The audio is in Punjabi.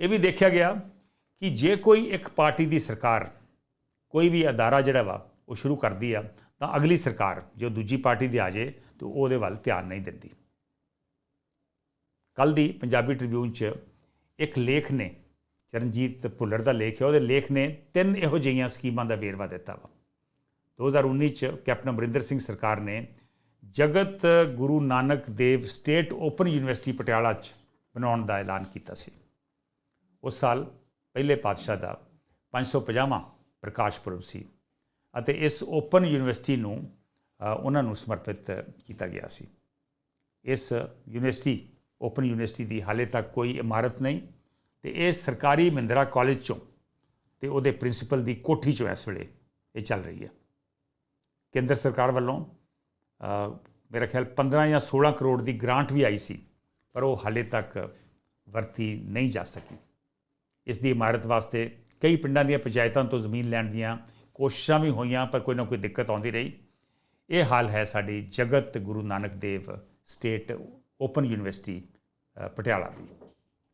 ਇਹ ਵੀ ਦੇਖਿਆ ਗਿਆ ਕਿ ਜੇ ਕੋਈ ਇੱਕ ਪਾਰਟੀ ਦੀ ਸਰਕਾਰ, ਕੋਈ ਵੀ ਅਦਾਰਾ ਜਿਹੜਾ ਵਾ, ਉਹ ਸ਼ੁਰੂ ਕਰਦੀ ਆ, ਤਾਂ ਅਗਲੀ ਸਰਕਾਰ ਜੋ ਦੂਜੀ ਪਾਰਟੀ ਦੀ ਆ ਜੇ, ਤੇ ਉਹਦੇ ਵੱਲ ਧਿਆਨ ਨਹੀਂ ਦਿੰਦੀ। ਕੱਲ ਦੀ ਪੰਜਾਬੀ ਟ੍ਰਿਬਿਊਨ 'ਚ ਇੱਕ ਲੇਖ ਨੇ, ਚਰਨਜੀਤ ਭੁੱਲਰ ਦਾ ਲੇਖ ਹੈ, ਉਹਦੇ ਲੇਖ ਨੇ ਤਿੰਨ ਇਹੋ ਜਿਹੀਆਂ ਸਕੀਮਾਂ ਦਾ ਵੇਰਵਾ ਦਿੱਤਾ ਵਾ। 2019 ਚ ਕੈਪਟਨ ਅਮਰਿੰਦਰ ਸਿੰਘ ਸਰਕਾਰ ਨੇ Jagat Guru Nanak Dev state open university Patiala 'ਚ ਬਣਾਉਣ ਦਾ ਐਲਾਨ ਕੀਤਾ ਸੀ। ਉਸ ਸਾਲ ਪਹਿਲੇ ਪਾਤਸ਼ਾਹ ਦਾ 550ਵਾਂ ਪ੍ਰਕਾਸ਼ ਪੁਰਬ ਸੀ ਅਤੇ ਇਸ ਓਪਨ ਯੂਨੀਵਰਸਿਟੀ ਨੂੰ ਉਹਨਾਂ ਨੂੰ ਸਮਰਪਿਤ ਕੀਤਾ ਗਿਆ ਸੀ। ਇਸ ਯੂਨੀਵਰਸਿਟੀ, ਓਪਨ ਯੂਨੀਵਰਸਿਟੀ ਦੀ ਹਾਲੇ ਤੱਕ ਕੋਈ ਇਮਾਰਤ ਨਹੀਂ ਤੇ ਇਹ ਸਰਕਾਰੀ ਮਹਿੰਦਰਾ ਕਾਲਜ ਚੋਂ ਤੇ ਉਹਦੇ ਪ੍ਰਿੰਸੀਪਲ ਦੀ ਕੋਠੀ ਚੋਂ ਇਸ ਵੇਲੇ ਇਹ ਚੱਲ ਰਹੀ ਹੈ। ਕੇਂਦਰ ਸਰਕਾਰ ਵੱਲੋਂ ਮੇਰਾ ਖਿਆਲ 15 ਜਾਂ 16 ਕਰੋੜ ਦੀ ਗ੍ਰਾਂਟ ਵੀ ਆਈ ਸੀ, ਪਰ ਉਹ ਹਾਲੇ ਤੱਕ ਵਰਤੀ ਨਹੀਂ ਜਾ ਸਕੀ। ਇਸ ਦੀ ਇਮਾਰਤ ਵਾਸਤੇ ਕਈ ਪਿੰਡਾਂ ਦੀਆਂ ਪੰਚਾਇਤਾਂ ਤੋਂ ਜ਼ਮੀਨ ਲੈਣ ਦੀਆਂ ਕੋਸ਼ਿਸ਼ਾਂ ਵੀ ਹੋਈਆਂ, ਪਰ ਕੋਈ ਨਾ ਕੋਈ ਦਿੱਕਤ ਆਉਂਦੀ ਰਹੀ। ਇਹ ਹਾਲ ਹੈ ਸਾਡੀ Jagat Guru Nanak Dev state open university Patiala ਦੀ।